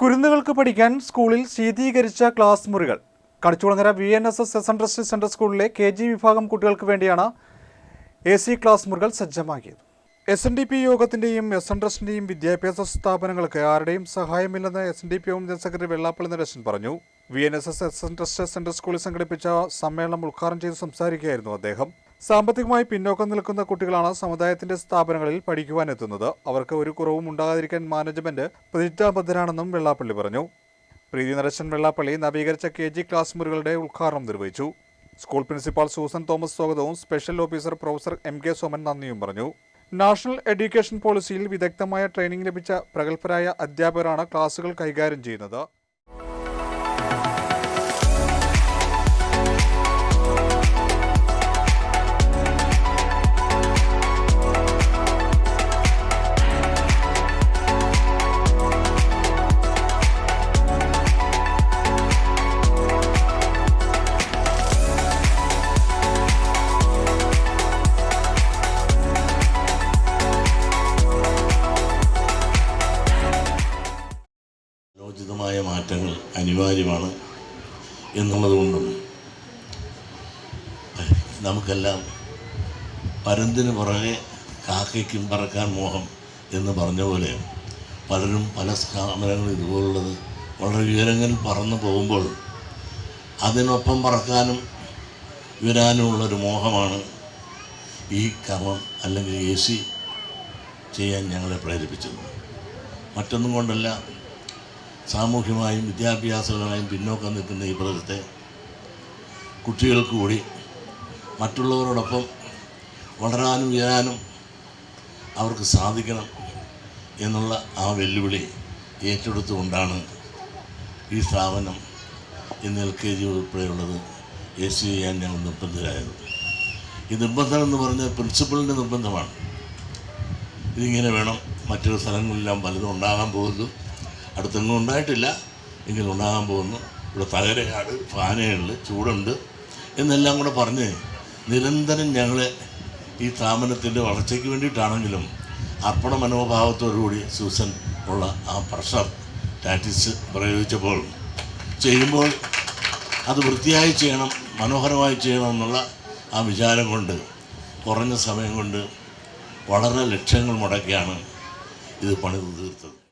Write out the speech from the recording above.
കുരുന്നുകൾക്ക് പഠിക്കാൻ സ്കൂളിൽ ശീതീകരിച്ച ക്ലാസ് മുറികൾ. Kanichukulangara V N S S S N central സ്കൂളിലെ കെ ജി വിഭാഗം കുട്ടികൾക്ക് വേണ്ടിയാണ് എ സി ക്ലാസ് മുറികൾ സജ്ജമാക്കിയത്. എസ് എൻ ഡി പി യോഗത്തിന്റെയും എസ് എൻ ട്രസ്റ്റിന്റെയും വിദ്യാഭ്യാസ സ്ഥാപനങ്ങൾക്ക് ആരുടെയും സഹായമില്ലെന്ന് S N D P home secretary Vellappally Naresan പറഞ്ഞു. V N S S S N trust central സ്കൂളിൽ സംഘടിപ്പിച്ച സമ്മേളനം ഉദ്ഘാടനം ചെയ്ത് സംസാരിക്കുകയായിരുന്നു അദ്ദേഹം. സാമ്പത്തികമായി പിന്നോക്കം നിൽക്കുന്ന കുട്ടികളാണ് സമുദായത്തിന്റെ സ്ഥാപനങ്ങളിൽ പഠിക്കുവാനെത്തുന്നത്. അവർക്ക് ഒരു കുറവും ഉണ്ടാകാതിരിക്കാൻ മാനേജ്മെന്റ് പ്രതിജ്ഞാബദ്ധരാണെന്നും വെള്ളാപ്പള്ളി പറഞ്ഞു. പ്രീതി നരശൻ വെള്ളാപ്പള്ളി നവീകരിച്ച കെ ജി ക്ലാസ് മുറികളുടെ ഉദ്ഘാടനം നിർവഹിച്ചു. സ്കൂൾ പ്രിൻസിപ്പാൾ സൂസൻ തോമസ് സ്വാഗതവും special officer professor M K Soman നന്ദിയും പറഞ്ഞു. നാഷണൽ എഡ്യൂക്കേഷൻ പോളിസിയിൽ വിദഗ്ധമായ ട്രെയിനിംഗ് ലഭിച്ച പ്രഗത്ഭരായ അധ്യാപകരാണ് ക്ലാസുകൾ കൈകാര്യം ചെയ്യുന്നത്. ലോചിതമായ മാറ്റങ്ങൾ അനിവാര്യമാണ് എന്നുള്ളതുകൊണ്ടും നമുക്കെല്ലാം പരുന്തിന് പുറകെ കാക്കയ്ക്കും പറക്കാൻ മോഹം എന്ന് പറഞ്ഞ പോലെ പലരും പല സ്ഥാപനങ്ങളും ഇതുപോലുള്ളത് വളരെ ഉയരങ്ങളിൽ പറന്നു പോകുമ്പോൾ അതിനൊപ്പം പറക്കാനും ഉയരാനുമുള്ളൊരു മോഹമാണ് ഈ കർമ്മം അല്ലെങ്കിൽ എ സി ചെയ്യാൻ ഞങ്ങളെ പ്രേരിപ്പിച്ചത്. മറ്റൊന്നും കൊണ്ടല്ല സാമൂഹ്യമായും വിദ്യാഭ്യാസപരമായും പിന്നോക്കം നിൽക്കുന്ന ഈ പ്രദേശത്തെ കുട്ടികൾക്ക് കൂടി മറ്റുള്ളവരോടൊപ്പം വളരാനും ഉയരാനും അവർക്ക് സാധിക്കണം എന്നുള്ള ആ വെല്ലുവിളി ഏറ്റെടുത്തുകൊണ്ടാണ് ഈ സ്ഥാപനം ഇന്ന് എൽ കെ ജി ഉൾപ്പെടെയുള്ളത് എ സി ചെയ്യാൻ ഞങ്ങൾ നിർബന്ധരായത് ഈ നിർബന്ധം എന്ന് പറഞ്ഞാൽ പ്രിൻസിപ്പളിന്റെ നിർബന്ധമാണ്. ഇതിങ്ങനെ വേണം മറ്റൊരു സ്ഥലങ്ങളിലെല്ലാം പലതും ഉണ്ടാകാൻ പോകുന്നു അടുത്തൊന്നും ഉണ്ടായിട്ടില്ല. എങ്കിലും ഉണ്ടാകാൻ പോകുന്നു. ഇവിടെ തകരയാട് ഫാനയുണ്ട് ചൂടുണ്ട് എന്നെല്ലാം കൂടെ പറഞ്ഞ് നിരന്തരം ഞങ്ങളെ ഈ സ്ഥാപനത്തിന്റെ വളർച്ചയ്ക്ക് വേണ്ടിയിട്ടാണെങ്കിലും അർപ്പണ മനോഭാവത്തോടുകൂടി സൂസൻ ഉള്ള ആ പ്രഷർ ടാറ്റിസ് പ്രയോഗിച്ചപ്പോൾ ചെയ്യുമ്പോൾ അത് വൃത്തിയായി ചെയ്യണം മനോഹരമായി ചെയ്യണം എന്നുള്ള ആ വിചാരം കൊണ്ട് കുറഞ്ഞ സമയം കൊണ്ട് വളരെ ലക്ഷ്യങ്ങൾ മുടക്കിയാണ് ഇത് പണി തീർത്തത്.